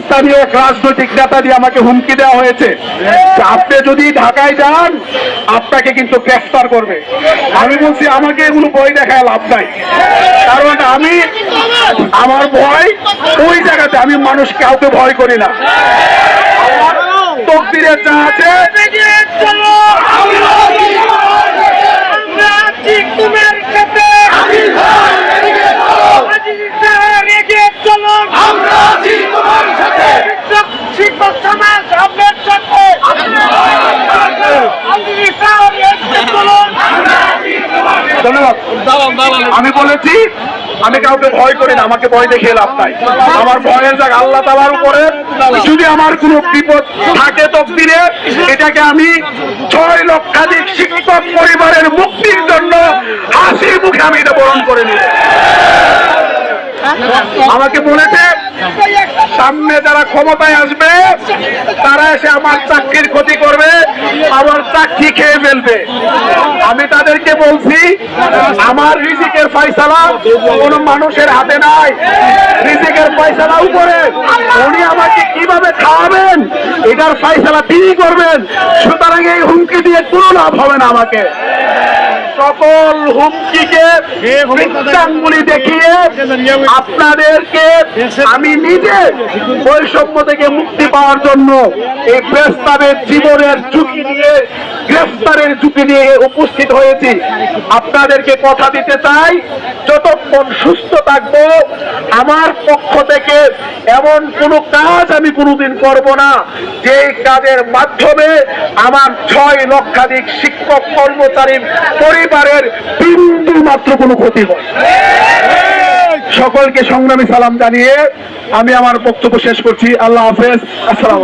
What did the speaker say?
স্থানীয় এক রাজনৈতিক নেতা দিয়ে আমাকে হুমকি দেওয়া হয়েছে। আপনি যদি ঢাকায় যান, আপনাকে কিন্তু গ্রেফতার করবে। আমি বলছি, আমাকে এগুলো বই দেখায় লাভ নাই। কারণ আমি আমার ভয় ওই জায়গাতে, আমি মানুষ কাউকে ভয় করি না। আমার তকদিরে যা আছে আমি বলেছি, আমি কাউকে ভয় করি না, আমাকে ভয় দেখে লাভ নাই। আমার ভয়ের যাক আল্লাহ তালার উপরে। যদি আমার কোনো বিপদ থাকে তকদিরে, এটাকে আমি ছয় লক্ষাধিক শিক্ষক পরিবারের মুক্তির জন্য হাসি মুখে আমি এটা বরণ করে নিই আমাকে বলেছে, সামনে যারা ক্ষমতায় আসবে, তারা এসে আমার চাকরির ক্ষতি করবে, আমার চাকরি খেয়ে ফেলবে। আমি তাদেরকে বলছি, আমার রিজিকের ফয়সালা কোন মানুষের হাতে নাই। রিজিকের ফয়সালা উপরে। উনি আমাকে কীভাবে খাওয়াবেন, এটার ফয়সালা তিনি করবেন। সুতরাং এই হুমকি দিয়ে কোনো লাভ হবে না আমাকে। সকল হুমকিকে বৃত্তাঙ্গুলি দেখিয়ে। আপনাদেরকে আমি নিজে বৈষম্য থেকে মুক্তি পাওয়ার জন্য এই প্রস্তাবের জীবনের ঝুঁকি নিয়ে গ্রেফতারের ঝুঁকি নিয়ে উপস্থিত হয়েছি। আপনাদেরকে কথা দিতে চাই, যতক্ষণ সুস্থ থাকব, আমার পক্ষ থেকে এমন কোনো কাজ আমি কোনোদিন করব না যে কাজের মাধ্যমে আমার ছয় লক্ষাধিক শিক্ষক কর্মচারীর পরিবারের বিন্দু মাত্র কোনো ক্ষতি হয়। সকলকে সংগ্রামী সালাম জানিয়ে আমি আমার বক্তব্য শেষ করছি। আল্লাহ হাফেজ। আসসালাম